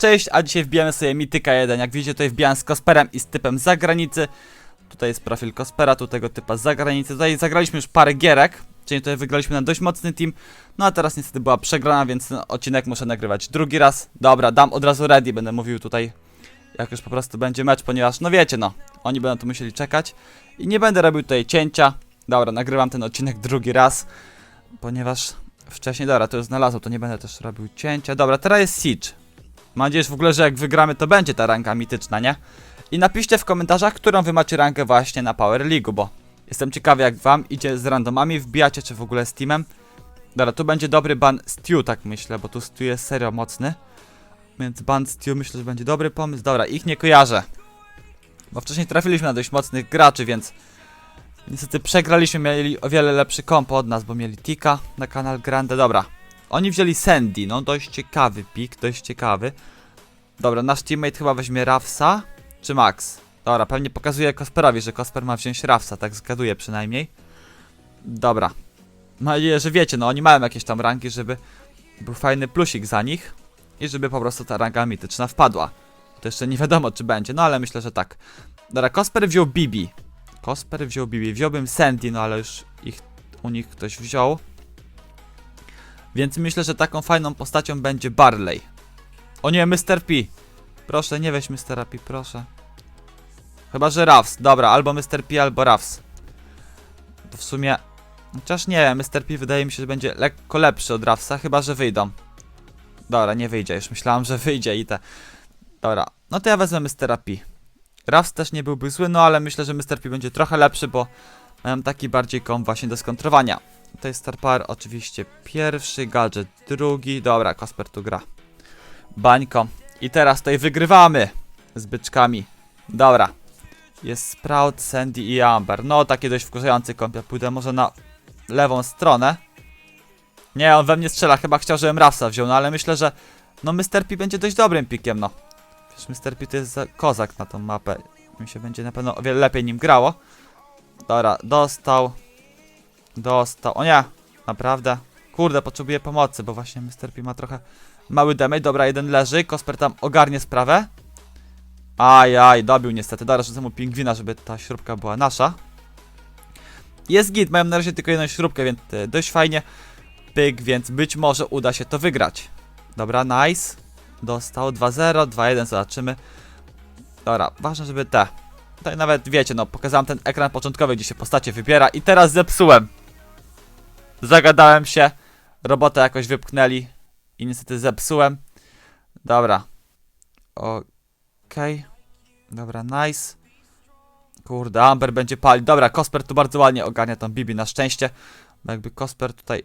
Cześć, a dzisiaj wbijamy sobie Mityka 1. Jak widzicie, tutaj wbijam z Kosperem i z typem z zagranicy. Tutaj jest profil Kospera, tu tego typa z zagranicy. Tutaj zagraliśmy już parę gierek, czyli tutaj wygraliśmy na dość mocny team. No a teraz niestety była przegrana, więc ten odcinek muszę nagrywać drugi raz. Dobra, dam od razu ready, będę mówił tutaj, jak już po prostu będzie mecz, ponieważ, no wiecie, no, oni będą tu musieli czekać. I nie będę robił tutaj cięcia. Dobra, nagrywam ten odcinek drugi raz, ponieważ wcześniej, dobra, to już znalazłem, to nie będę też robił cięcia. Dobra, teraz jest Siege. Mam nadzieję, że w ogóle, że jak wygramy, to będzie ta ranka mityczna, nie? I napiszcie w komentarzach, którą wy macie rankę właśnie na Power League, bo jestem ciekawy, jak wam idzie z randomami, wbijacie, czy w ogóle z teamem. Dobra, tu będzie dobry ban Stew, tak myślę, bo tu Stew jest serio mocny. Więc ban Stew myślę, że będzie dobry pomysł. Dobra, ich nie kojarzę. Bo wcześniej trafiliśmy na dość mocnych graczy, więc niestety przegraliśmy, mieli o wiele lepszy komp od nas, bo mieli Tika na kanal Grande. Dobra, oni wzięli Sandy, no dość ciekawy pik, dość ciekawy. Dobra, nasz teammate chyba weźmie Rafsa, czy Max? Dobra, pewnie pokazuje Kosperowi, że Kosper ma wziąć Rafsa, tak zgaduję przynajmniej. Dobra. Mam nadzieję, że wiecie, no oni mają jakieś tam ranki, żeby był fajny plusik za nich i żeby po prostu ta ranka mityczna wpadła. To jeszcze nie wiadomo, czy będzie, no ale myślę, że tak. Dobra, Kosper wziął Bibi. Kosper wziął Bibi, wziąłbym Sandy, no ale już ich, u nich ktoś wziął. Więc myślę, że taką fajną postacią będzie Barley. O nie, Mr. P. Proszę, nie weź Mr. P, proszę. Chyba, że Ruffs. Dobra, albo Mr. P, albo Ruffs. To w sumie... Chociaż nie, Mr. P wydaje mi się, że będzie lekko lepszy od Ruffsa, chyba, że wyjdą. Dobra, nie wyjdzie, już myślałem, że wyjdzie i te... Dobra, no to ja wezmę Mr. P. Ruffs też nie byłby zły, no ale myślę, że Mr. P będzie trochę lepszy, bo mam taki bardziej kom właśnie do skontrowania. To jest Star Power oczywiście pierwszy, gadżet drugi. Dobra, Kosper tu gra. Bańko. I teraz tutaj wygrywamy z byczkami. Dobra. Jest Sprout, Sandy i Amber. No, takie dość wkurzający kąpiel. Pójdę może na lewą stronę. Nie, on we mnie strzela. Chyba chciał, żebym Rafsa wziął, no ale myślę, że no Mr. P będzie dość dobrym pikiem, no. Wiesz, Mr. P to jest za- kozak na tą mapę. Mi się będzie na pewno o wiele lepiej nim grało. Dobra, dostał. Dostał. O nie! Naprawdę. Kurde, potrzebuję pomocy, bo właśnie Mr. P ma trochę mały damage. Dobra, jeden leży. Kosper tam ogarnie sprawę. Ajaj, dobił niestety. Dobra, rzucę mu pingwina, żeby ta śrubka była nasza. Jest git, mają na razie tylko jedną śrubkę, więc e, dość fajnie. Pyk, więc być może uda się to wygrać. Dobra, nice. Dostał 2-0, 2-1, zobaczymy. Dobra, ważne, żeby te. Tutaj nawet wiecie, no pokazałem ten ekran początkowy, gdzie się postacie wybiera i teraz zepsułem. Zagadałem się, robotę jakoś wypchnęli i niestety zepsułem. Dobra. Okej. Dobra, nice. Kurde, Amber będzie palić. Dobra, Kosper tu bardzo ładnie ogarnia tą Bibi na szczęście. Bo jakby Kosper tutaj...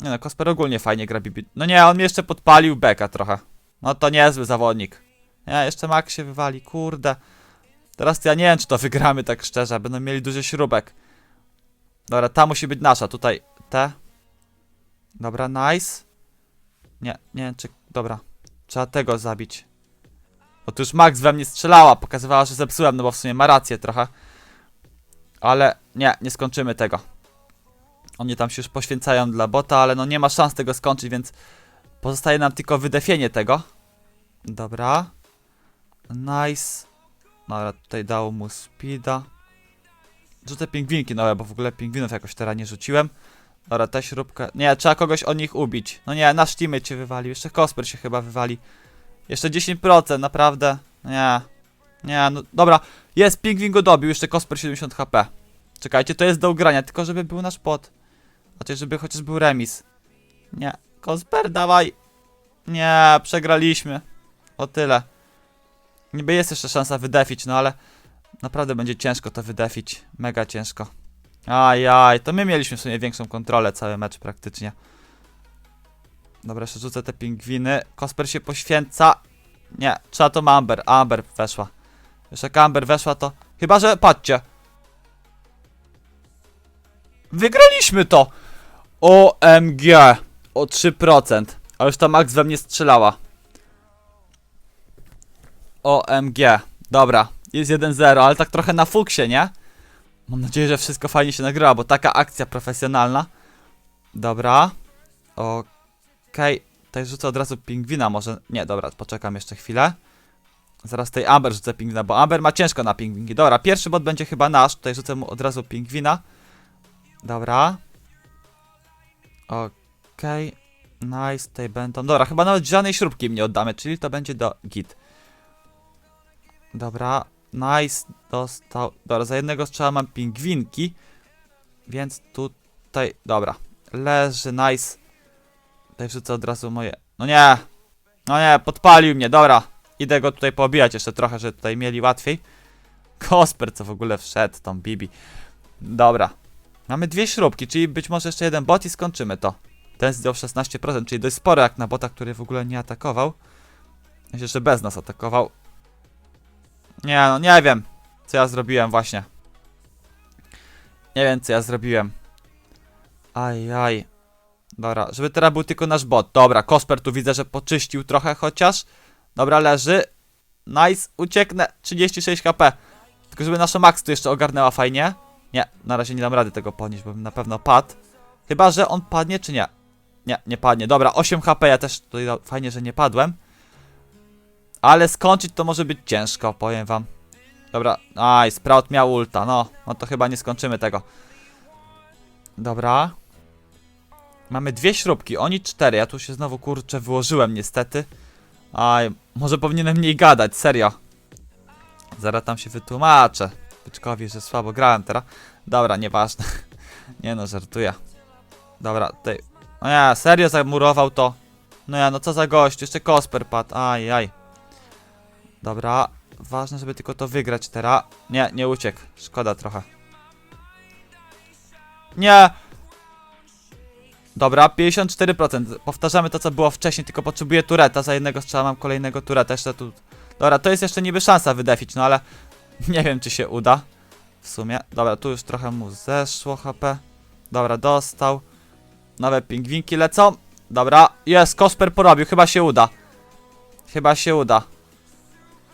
Nie no, Kosper ogólnie fajnie gra Bibi. No nie, on mnie jeszcze podpalił beka trochę. No to niezły zawodnik. Nie, jeszcze Max się wywali, kurde. Teraz ja nie wiem, czy to wygramy tak szczerze. Będą mieli dużo śrubek. Dobra, ta musi być nasza. Tutaj te. Dobra, nice. Nie, nie czy... Dobra. Trzeba tego zabić. Otóż Max we mnie strzelała. Pokazywała, że zepsułem, no bo w sumie ma rację trochę. Ale nie, nie skończymy tego. Oni tam się już poświęcają dla bota, ale no nie ma szans tego skończyć, więc pozostaje nam tylko wydefienie tego. Dobra. Nice. Dobra, tutaj dał mu speeda. Rzucę pingwinki nowe, bo w ogóle pingwinów jakoś teraz nie rzuciłem. Dobra, tę śrubkę. Nie, trzeba kogoś od nich ubić. No nie, nasz teammate się wywalił. Jeszcze Kosper się chyba wywali. Jeszcze 10%, naprawdę. Nie. Nie, no dobra. Jest, pingwin go dobił, jeszcze Kosper 70 HP. Czekajcie, to jest do ugrania, tylko żeby był nasz pot. Znaczy, żeby chociaż był remis. Nie. Kosper, dawaj. Nie, przegraliśmy. O tyle. Niby jest jeszcze szansa wydefić, no ale naprawdę będzie ciężko to wydefić. Mega ciężko. Ajaj, to my mieliśmy w sumie większą kontrolę cały mecz praktycznie. Dobra, jeszcze rzucę te pingwiny. Kosper się poświęca. Nie, trzeba to Amber. Amber weszła. Jeszcze jak Amber weszła to... Chyba, że... Patrzcie. Wygraliśmy to! OMG! O 3%. A już ta Max we mnie strzelała. OMG. Dobra, jest 1-0, ale tak trochę na fuksie, nie? Mam nadzieję, że wszystko fajnie się nagrywa, bo taka akcja profesjonalna. Dobra. Okej. Tutaj rzucę od razu pingwina, może... Nie, dobra, poczekam jeszcze chwilę. Zaraz tej Amber rzucę pingwina, bo Amber ma ciężko na pingwinki. Dobra, pierwszy bot będzie chyba nasz. Tutaj rzucę mu od razu pingwina. Dobra. Okej. Nice, tutaj będą... Dobra, chyba nawet żadnej śrubki im nie oddamy, czyli to będzie do git. Dobra, nice, dostał... Dobra, za jednego strzała mam pingwinki, więc tutaj... Dobra, leży, nice. Tutaj wrzucę od razu moje... No nie! No nie, podpalił mnie, dobra. Idę go tutaj poobijać jeszcze trochę, żeby tutaj mieli łatwiej. Kosper, co w ogóle wszedł, tą Bibi. Dobra. Mamy dwie śrubki, czyli być może jeszcze jeden bot i skończymy to. Ten zdjął 16%, czyli dość sporo jak na bota, który w ogóle nie atakował. Że bez nas atakował. Nie no, nie wiem, co ja zrobiłem właśnie. Nie wiem, co ja zrobiłem. Aj, aj. Dobra, żeby teraz był tylko nasz bot. Dobra, Kosper tu widzę, że poczyścił trochę chociaż. Dobra, leży. Nice, ucieknę. 36 HP. Tylko żeby nasza Max tu jeszcze ogarnęła fajnie. Nie, na razie nie dam rady tego podnieść, bo bym na pewno padł. Chyba, że on padnie, czy nie? Nie, nie padnie. Dobra, 8 HP, ja też tutaj fajnie, że nie padłem. Ale skończyć to może być ciężko, powiem wam. Dobra, aj, Sprout miał ulta, no. No to chyba nie skończymy tego. Dobra. Mamy dwie śrubki, oni cztery. Ja tu się znowu kurczę wyłożyłem niestety. Aj, może powinienem mniej gadać, serio. Zaraz tam się wytłumaczę. Byczkowi, że słabo grałem teraz. Dobra, nieważne. Nie no, żartuję. Dobra, tutaj. No ja, serio zamurował to. No ja, no co za gość, jeszcze Kosper padł. Aj, aj. Dobra, ważne, żeby tylko to wygrać teraz. Nie, nie uciekł. Szkoda trochę. Nie! Dobra, 54%. Powtarzamy to, co było wcześniej, tylko potrzebuję tureta. Za jednego strzała mam kolejnego tureta. Jeszcze tu... Dobra, to jest jeszcze niby szansa wydefić, no ale nie wiem, czy się uda. W sumie. Dobra, tu już trochę mu zeszło HP. Dobra, dostał. Nowe pingwinki lecą. Dobra, jest, Kosper porobił, chyba się uda. Chyba się uda.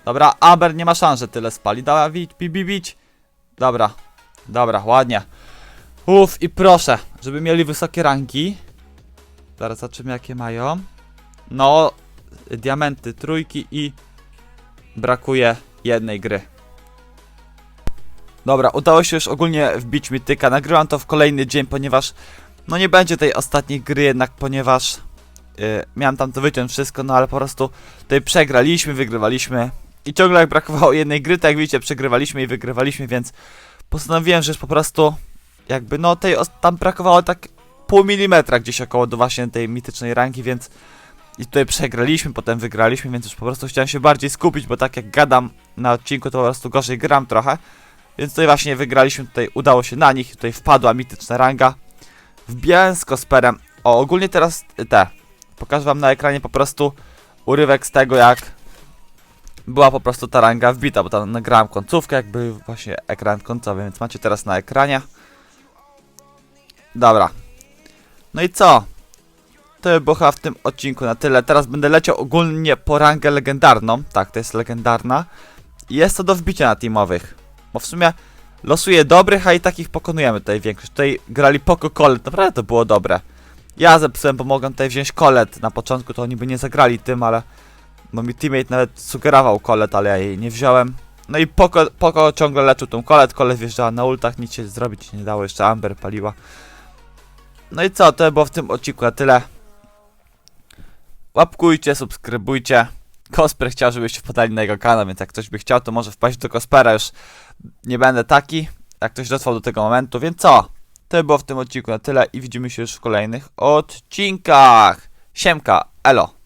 Dobra, Aber nie ma szans, że tyle spali. Dobra, bić, bić. Dobra, dobra, ładnie. Uff, i proszę, żeby mieli wysokie rangi. Zaraz zobaczymy, jakie mają. No, diamenty, trójki i brakuje jednej gry. Dobra, udało się już ogólnie wbić mityka. Nagrywam to w kolejny dzień, ponieważ no nie będzie tej ostatniej gry jednak, ponieważ yy, miałem tam to wyciąć wszystko, no ale po prostu tutaj przegraliśmy, wygrywaliśmy i ciągle jak brakowało jednej gry, tak jak widzicie, przegrywaliśmy i wygrywaliśmy, więc postanowiłem, że po prostu jakby no tej tam brakowało tak pół milimetra gdzieś około do właśnie tej mitycznej rangi, więc i tutaj przegraliśmy, potem wygraliśmy, więc już po prostu chciałem się bardziej skupić, bo tak jak gadam na odcinku, to po prostu gorzej gram trochę. Więc tutaj właśnie wygraliśmy, tutaj udało się na nich, tutaj wpadła mityczna ranga. Wbijałem z Kosperem. O, ogólnie teraz te. Pokażę wam na ekranie po prostu urywek z tego, jak była po prostu ta ranga wbita, bo tam nagrałem końcówkę, jakby właśnie ekran końcowy, więc macie teraz na ekranie. Dobra. No i co? To by było chyba w tym odcinku na tyle. Teraz będę leciał ogólnie po rangę legendarną. Tak, to jest legendarna. I jest to do wbicia na teamowych. Bo w sumie losuję dobrych, a i takich pokonujemy tutaj większość. Tutaj grali Poco Colet, naprawdę to było dobre. Ja zepsułem, bo mogłem tutaj wziąć Colet. Na początku to oni by nie zagrali tym, ale... Bo mi teammate nawet sugerował Colet, ale ja jej nie wziąłem. No i Poco, Poco ciągle leczył tą Colet, Colet wjeżdżała na ultach, nic się zrobić nie dało, jeszcze Amber paliła. No i co, to by było w tym odcinku na tyle. Łapkujcie, subskrybujcie. Kosper chciał, żebyście wpadali na jego kanał, więc jak ktoś by chciał, to może wpaść do Kospera, już nie będę taki, jak ktoś dotrwał do tego momentu, więc co? To by było w tym odcinku na tyle i widzimy się już w kolejnych odcinkach. Siemka, elo.